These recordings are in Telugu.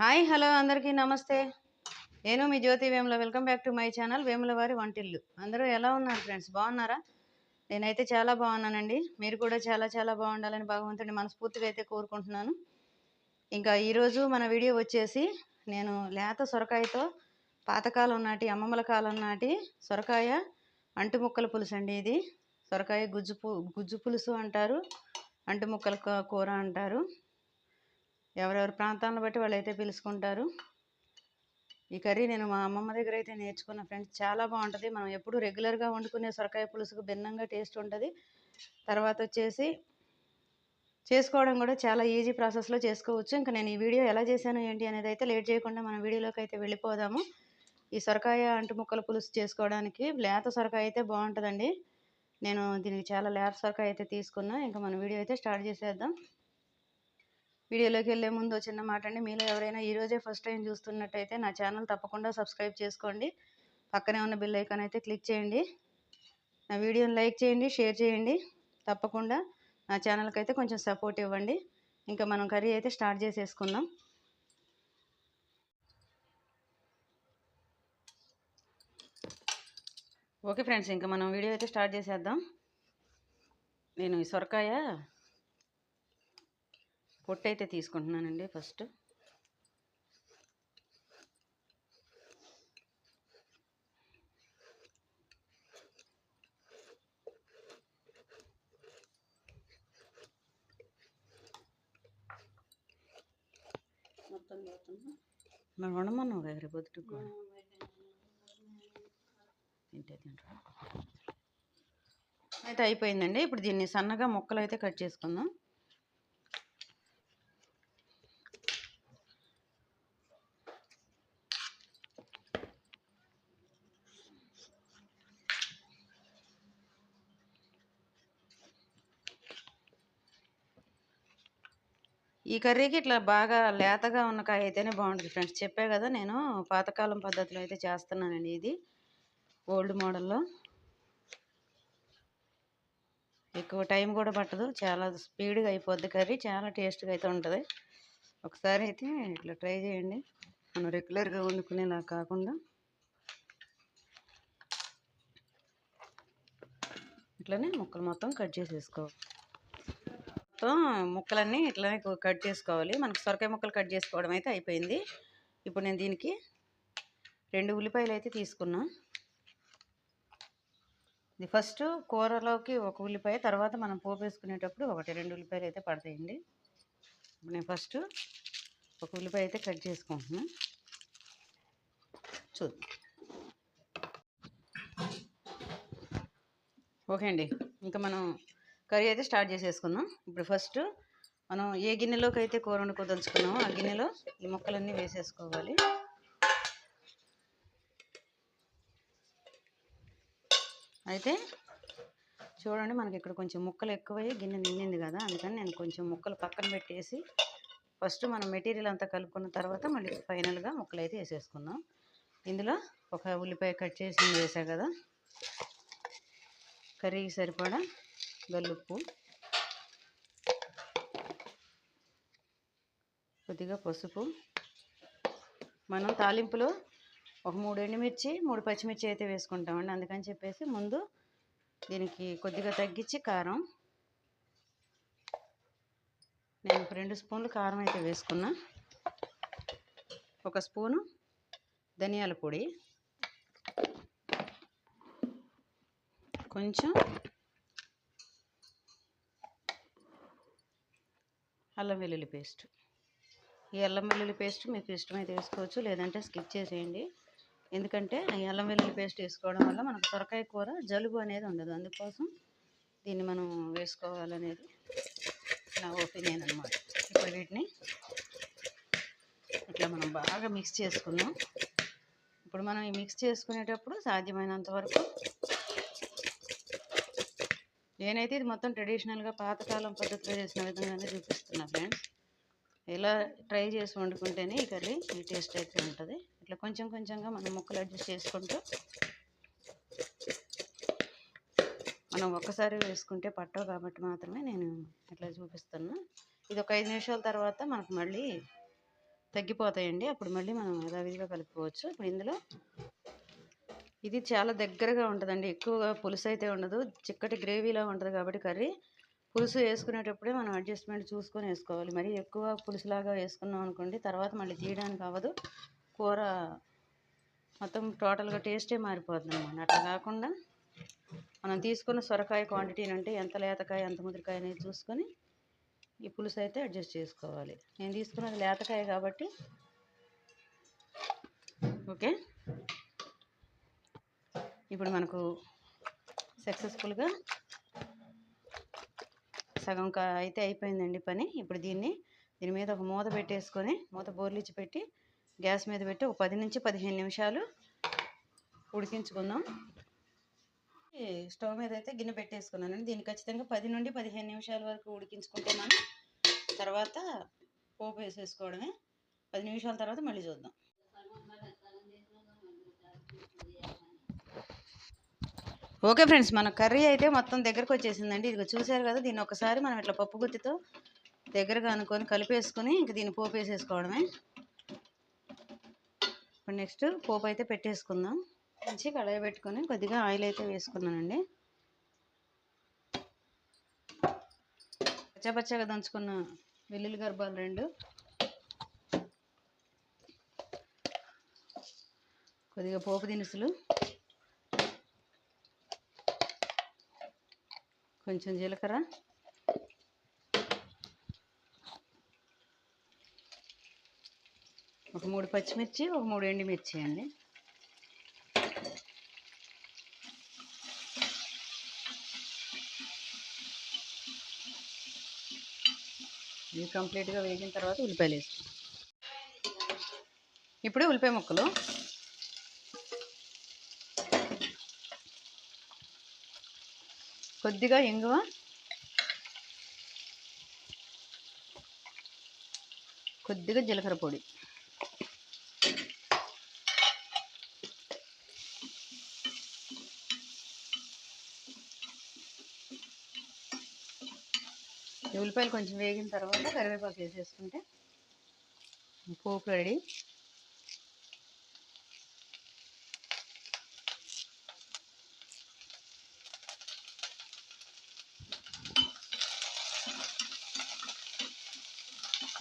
హాయ్ హలో అందరికీ నమస్తే. నేను మీ Jyothi Vemula welcome back to my channel Vemula వారి వంటిల్లు. అందరూ ఎలా ఉన్నారు ఫ్రెండ్స్? బాగున్నారా? నేనైతే చాలా బాగున్నానండి. మీరు కూడా చాలా చాలా బాగుండాలని భగవంతుడిని మనస్ఫూర్తిగా అయితే కోరుకుంటున్నాను. ఇంకా ఈరోజు మన వీడియో వచ్చేసి నేను లేత సొరకాయతో పాతకాలం నాటి అమ్మమ్మల కాలం నాటి సొరకాయ అంటుముక్కల పులుసు అండి ఇది. సొరకాయ గుజ్జు పు గుజ్జు పులుసు అంటారు అంటుముక్కల కూర అంటారు. ఎవరెవరి ప్రాంతాలను బట్టి వాళ్ళు అయితే పిలుచుకుంటారు. ఈ కర్రీ నేను మా అమ్మమ్మ దగ్గర అయితే నేర్చుకున్న ఫ్రెండ్స్ చాలా బాగుంటుంది. మనం ఎప్పుడు రెగ్యులర్గా వండుకునే సొరకాయ పులుసుకు భిన్నంగా టేస్ట్ ఉంటుంది. తర్వాత వచ్చేసి చేసుకోవడం కూడా చాలా ఈజీ ప్రాసెస్లో చేసుకోవచ్చు. ఇంకా నేను ఈ వీడియో ఎలా చేశాను ఏంటి అనేది అయితే లేట్ చేయకుండా మన వీడియోలోకి అయితే వెళ్ళిపోదాము. ఈ సొరకాయ అంటు ముక్కల పులుసు చేసుకోవడానికి లేత సొరకాయ అయితే బాగుంటుందండి. నేను దీనికి చాలా లేత సొరకాయ అయితే తీసుకున్నా. ఇంకా మన వీడియో అయితే స్టార్ట్ చేసేద్దాం. వీడియోలోకి వెళ్ళే ముందు చిన్న మాట అండి. మీలో ఎవరైనా ఈరోజే ఫస్ట్ టైం చూస్తున్నట్టయితే నా ఛానల్ తప్పకుండా సబ్స్క్రైబ్ చేసుకోండి. పక్కనే ఉన్న బిల్ ఐకాన్ అయితే క్లిక్ చేయండి. నా వీడియోని లైక్ చేయండి షేర్ చేయండి. తప్పకుండా నా ఛానల్కి అయితే కొంచెం సపోర్ట్ ఇవ్వండి. ఇంకా మనం కర్రీ అయితే స్టార్ట్ చేసేసుకుందాం. ఓకే ఫ్రెండ్స్ ఇంకా మనం వీడియో అయితే స్టార్ట్ చేసేద్దాం. నేను ఈ సొరకాయ పొట్టు అయితే తీసుకుంటున్నానండి ఫస్ట్. మరి వండమన్నావు కదా రేపు పొద్దుటికి కూడా? తింటే తింటా అయితే అయిపోయిందండి. ఇప్పుడు దీన్ని సన్నగా ముక్కలు అయితే కట్ చేసుకుందాం. ఈ కర్రీకి ఇట్లా బాగా లేతగా ఉన్న కాయ అయితేనే బాగుంటుంది ఫ్రెండ్స్. చెప్పే కదా నేను పాతకాలం పద్ధతిలో అయితే చేస్తున్నానండి ఇది ఓల్డ్ మోడల్లో. ఎక్కువ టైం కూడా పట్టదు చాలా స్పీడ్గా అయిపోద్ది కర్రీ చాలా టేస్ట్గా అయితే ఉంటుంది. ఒకసారి అయితే ఇట్లా ట్రై చేయండి. మనం రెగ్యులర్గా వండుకునేలా కాకుండా. ఇట్లనే ముక్కలు మొత్తం కట్ చేసేసుకోవాలి. మొత్తం ముక్కలన్నీ ఇట్లానే కట్ చేసుకోవాలి. మనకు సొరకాయ ముక్కలు కట్ చేసుకోవడం అయితే అయిపోయింది. ఇప్పుడు నేను దీనికి రెండు ఉల్లిపాయలు అయితే తీసుకున్నా. ఇది ఫస్ట్ కూరలోకి ఒక ఉల్లిపాయ తర్వాత మనం పోపు వేసుకునేటప్పుడు ఒకటి రెండు ఉల్లిపాయలు అయితే పడతాయండి. ఇప్పుడు నేను ఫస్ట్ ఒక ఉల్లిపాయ అయితే కట్ చేసుకుంటున్నాను చూద్దాం. ఓకే అండి. ఇంకా మనం కర్రీ అయితే స్టార్ట్ చేసేసుకుందాం. ఇప్పుడు ఫస్ట్ మనం ఏ గిన్నెలోకి అయితే కూర వండుకోదలుచుకున్నామో ఆ గిన్నెలో ఈ ముక్కలన్నీ వేసేసుకోవాలి. అయితే చూడండి మనకి ఇక్కడ కొంచెం ముక్కలు ఎక్కువయ్యి గిన్నె నిండింది కదా అందుకని నేను కొంచెం ముక్కలు పక్కన పెట్టేసి ఫస్ట్ మనం మెటీరియల్ అంతా కలుపుకున్న తర్వాత మళ్ళీ ఫైనల్గా ముక్కలు అయితే వేసేసుకుందాం. ఇందులో ఒక ఉల్లిపాయ కట్ చేసి వేసా కదా కర్రీకి సరిపడా గల్లుప్పు కొద్దిగా పసుపు. మనం తాలింపులో ఒక మూడు ఎండుమిర్చి మూడు పచ్చిమిర్చి అయితే వేసుకుంటామండి. అందుకని చెప్పేసి ముందు దీనికి కొద్దిగా తగ్గించి కారం. నేను ఒక రెండు స్పూన్లు కారం అయితే వేసుకున్నా. ఒక స్పూను ధనియాల పొడి. కొంచెం అల్లం వెల్లుల్లి పేస్ట్. ఈ అల్లం వెల్లుల్లి పేస్ట్ మీకు ఇష్టమైతే వేసుకోవచ్చు లేదంటే స్కిప్ చేసేయండి. ఎందుకంటే ఈ అల్లం వెల్లుల్లి పేస్ట్ వేసుకోవడం వల్ల మనకు సొరకాయ కూర జలుబు అనేది ఉండదు. అందుకోసం దీన్ని మనం వేసుకోవాలనేది నా ఒపీనియన్ అనమాట ఇప్పుడు వీటిని ఇట్లా మనం బాగా మిక్స్ చేసుకున్నాం ఇప్పుడు మనం ఈ మిక్స్ చేసుకునేటప్పుడు సాధ్యమైనంత వరకు నేనైతే ఇది మొత్తం ట్రెడిషనల్గా పాతకాలం పద్ధతిలో చేసిన విధంగానే చూపిస్తున్నా ఫ్రెండ్స్. ఇలా ట్రై చేసి వండుకుంటేనే ఈ కర్రీ ఈ టేస్ట్ అయితే ఉంటుంది. ఇట్లా కొంచెం కొంచెంగా మనం ముక్కలు అడ్జస్ట్ చేసుకుంటూ మనం ఒక్కసారి వేసుకుంటే పట్టవు కాబట్టి మాత్రమే నేను ఇట్లా చూపిస్తున్నా. ఇది ఒక ఐదు నిమిషాల తర్వాత మనకు మళ్ళీ తగ్గిపోతాయండి. అప్పుడు మళ్ళీ మనం యథావిధిగా కలుపుకోవచ్చు. ఇప్పుడు ఇందులో ఇది చాలా దగ్గరగా ఉంటుందండి. ఎక్కువగా పులుసు అయితే ఉండదు. చిక్కటి గ్రేవీలా ఉంటుంది కాబట్టి కర్రీ. పులుసు వేసుకునేటప్పుడే మనం అడ్జస్ట్మెంట్ చూసుకొని వేసుకోవాలి. మరి ఎక్కువ పులుసులాగా వేసుకున్నాం అనుకోండి తర్వాత మళ్ళీ తీయడానికి అవ్వదు. కూర మొత్తం టోటల్గా టేస్టే మారిపోతుంది అనమాట అట్లా కాకుండా మనం తీసుకున్న సొరకాయ క్వాంటిటీని అంటే ఎంత లేతకాయ ఎంత ముదిరికాయ అనేది చూసుకొని ఈ పులుసు అయితే అడ్జస్ట్ చేసుకోవాలి. నేను తీసుకున్నది లేతకాయ కాబట్టి ఓకే? ఇప్పుడు మనకు సక్సెస్ఫుల్గా సగం కా అయితే అయిపోయిందండి పని. ఇప్పుడు దీన్ని దీని మీద ఒక మూత పెట్టేసుకొని మూత బోర్లిచ్చి పెట్టి గ్యాస్ మీద పెట్టి ఒక పది నుంచి పదిహేను నిమిషాలు ఉడికించుకుందాం. ఈ స్టవ్ మీద అయితే గిన్నె పెట్టేసుకున్నానండి. దీన్ని ఖచ్చితంగా పది నుండి పదిహేను నిమిషాల వరకు ఉడికించుకుంటే మనం తర్వాత పోపు వేసేసుకోవడమే. పది నిమిషాల తర్వాత మళ్ళీ చూద్దాం. ఓకే ఫ్రెండ్స్ మన కర్రీ అయితే మొత్తం దగ్గరకు వచ్చేసిందండి. ఇదిగో చూసారు కదా దీన్ని ఒకసారి మనం ఇట్లా పప్పు గుత్తితో దగ్గరగా అనుకొని కలిపేసుకొని ఇంక దీన్ని పోపు వేసేసుకోవడమే. ఇప్పుడు నెక్స్ట్ పోపు అయితే పెట్టేసుకుందాం. మంచి కడాయి పెట్టుకొని కొద్దిగా ఆయిల్ అయితే వేసుకున్నానండి. పచ్చపచ్చగా దంచుకున్న వెల్లుల్లి గర్భాలు రెండు. కొద్దిగా పోపు దినుసులు. కొంచెం జీలకర్ర. ఒక మూడు పచ్చిమిర్చి ఒక మూడు ఎండుమిర్చి అండి. ఇవి కంప్లీట్గా వేగిన తర్వాత ఉల్లిపాయలు వేస్తాం. ఇప్పుడు ఉల్లిపాయ ముక్కలు. కొద్దిగా ఇంగువ. కొద్దిగా జీలకర్ర పొడి. ఉల్లిపాయలు కొంచెం వేగిన తర్వాత కరివేపాకు వేసేసుకుంటే పోపు రెడీ.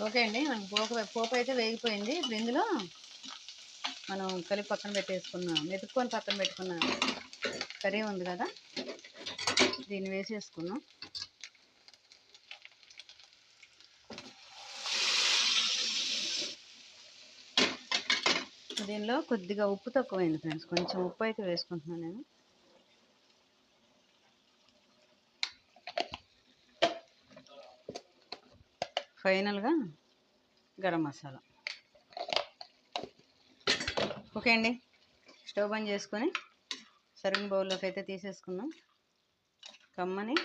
ఓకే అండి మనకి పోపు పోపు అయితే వేగిపోయింది. ఇప్పుడు ఇందులో మనం కలిపి పక్కన పెట్టేసుకున్నాం. మెతుక్కొని పక్కన పెట్టుకున్న కర్రీ ఉంది కదా దీన్ని వేసేసుకున్నాం. దీనిలో కొద్దిగా ఉప్పు తక్కువైంది ఫ్రెండ్స్. కొంచెం ఉప్పు అయితే వేసుకుంటున్నాను నేను. ఫైనల్గా గరం మసాలా. ఓకే అండి. స్టవ్ బంద్ చేసుకొని సర్వింగ్ బౌల్లోకి అయితే తీసేసుకుందాం. కమ్మని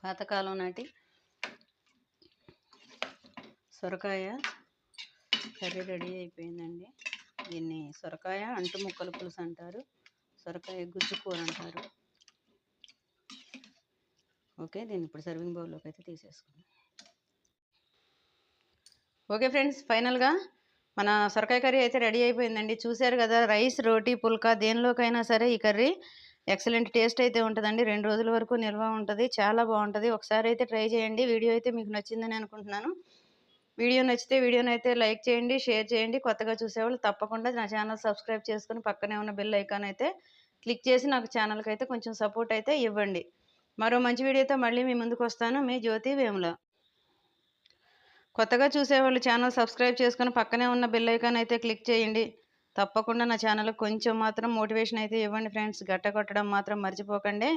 పాతకాలం నాటి సొరకాయ కర్రీ రెడీ అయిపోయిందండి. దీన్ని సొరకాయ అంటు ముక్కల పులుసు అంటారు సొరకాయ గుజ్జు కూర అంటారు. ఓకే దీన్ని ఇప్పుడు సర్వింగ్ బౌల్లోకి అయితే తీసేసుకుందాం. ఓకే ఫ్రెండ్స్ ఫైనల్గా మన సొరకాయ కర్రీ అయితే రెడీ అయిపోయిందండి. చూశారు కదా రైస్ రోటీ పుల్కా దేనిలోకైనా సరే ఈ కర్రీ ఎక్సలెంట్ టేస్ట్ అయితే ఉంటుందండి. రెండు రోజుల వరకు నిల్వ ఉంటుంది చాలా బాగుంటుంది. ఒకసారి అయితే ట్రై చేయండి. వీడియో అయితే మీకు నచ్చిందని అనుకుంటున్నాను. వీడియో నచ్చితే వీడియోని అయితే లైక్ చేయండి షేర్ చేయండి. కొత్తగా చూసేవాళ్ళు తప్పకుండా నా ఛానల్ సబ్స్క్రైబ్ చేసుకుని పక్కనే ఉన్న బెల్ ఐకాన్ అయితే క్లిక్ చేసి నాకు ఛానల్కి అయితే కొంచెం సపోర్ట్ అయితే ఇవ్వండి. మరో మంచి వీడియోతో మళ్ళీ మీ ముందుకు వస్తాను. మీ జ్యోతి వేముల. కొత్తగా చూసేవాళ్ళు ఛానల్ సబ్స్క్రైబ్ చేసుకుని పక్కనే ఉన్న బెల్ ఐకాన్ అయితే క్లిక్ చేయండి. తప్పకుండా నా ఛానల్ కొంచెం మాత్రం మోటివేషన్ అయితే ఇవ్వండి ఫ్రెండ్స్. గట్ట కొట్టడం మాత్రం మర్చిపోకండి.